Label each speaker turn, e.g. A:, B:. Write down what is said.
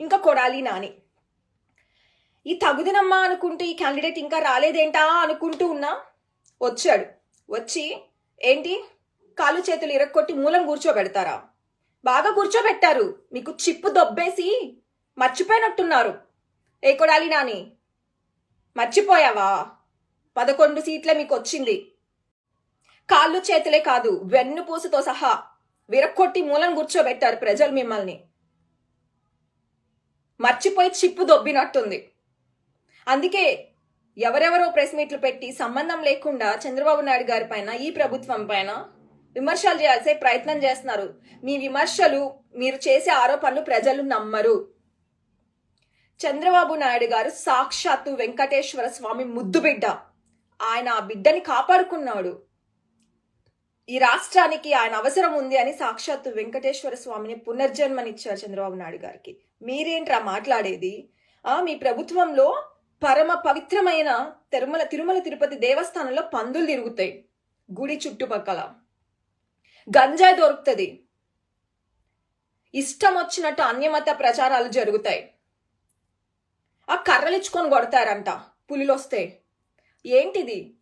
A: ఇంకా కొడాలి నాని. ఈ తగుదినమ్మా అనుకుంటూ ఈ క్యాండిడేట్ ఇంకా రాలేదేంటా అనుకుంటూ ఉన్నా వచ్చాడు. వచ్చి ఏంటి? కాలు చేతులు ఇరక్కొట్టి మూలం కూర్చోబెడతారా? బాగా కూర్చోబెట్టారు. మీకు చిప్పు దొబ్బేసి మర్చిపోయినట్టున్నారు. ఏ కొడాలి నాని? మర్చిపోయావా? పదకొండు సీట్లే మీకు వచ్చింది కాళ్ళు చేతులే కాదు వెన్నుపూసతో సహా విరక్కొట్టి మూలం కూర్చోబెట్టారు ప్రజలు మిమ్మల్ని. మర్చిపోయి చిప్పు దొబ్బినట్టుంది. అందుకే ఎవరెవరో ప్రెస్ మీట్లు పెట్టి సంబంధం లేకుండా చంద్రబాబు నాయుడు గారి పైన ఈ ప్రభుత్వం పైన విమర్శలు చేయాల్సే ప్రయత్నం చేస్తున్నారు. మీ విమర్శలు మీరు చేసే ఆరోపణలు ప్రజలు నమ్మరు. చంద్రబాబు నాయుడు గారు సాక్షాత్తు వెంకటేశ్వర స్వామి ముద్దు బిడ్డ. ఆయన ఆ బిడ్డని కాపాడుకున్నాడు. ఈ రాష్ట్రానికి ఆయన అవసరం ఉంది అని సాక్షాత్తు వెంకటేశ్వర స్వామిని పునర్జన్మనిచ్చారు చంద్రబాబు నాయుడు గారికి. మీరేంట్రా మాట్లాడేది? ఆ మీ ప్రభుత్వంలో పరమ పవిత్రమైన తిరుమల తిరుమల తిరుపతి దేవస్థానంలో పందులు తిరుగుతాయి. గుడి చుట్టుపక్కల. గంజాయి దొరుకుతుంది. ఇష్టం వచ్చినట్టు అన్యమత ప్రచారాలు జరుగుతాయి. ఆ కర్రలు ఇచ్చుకొని కొడతారంట. పులిలు వస్తే ఏంటిది?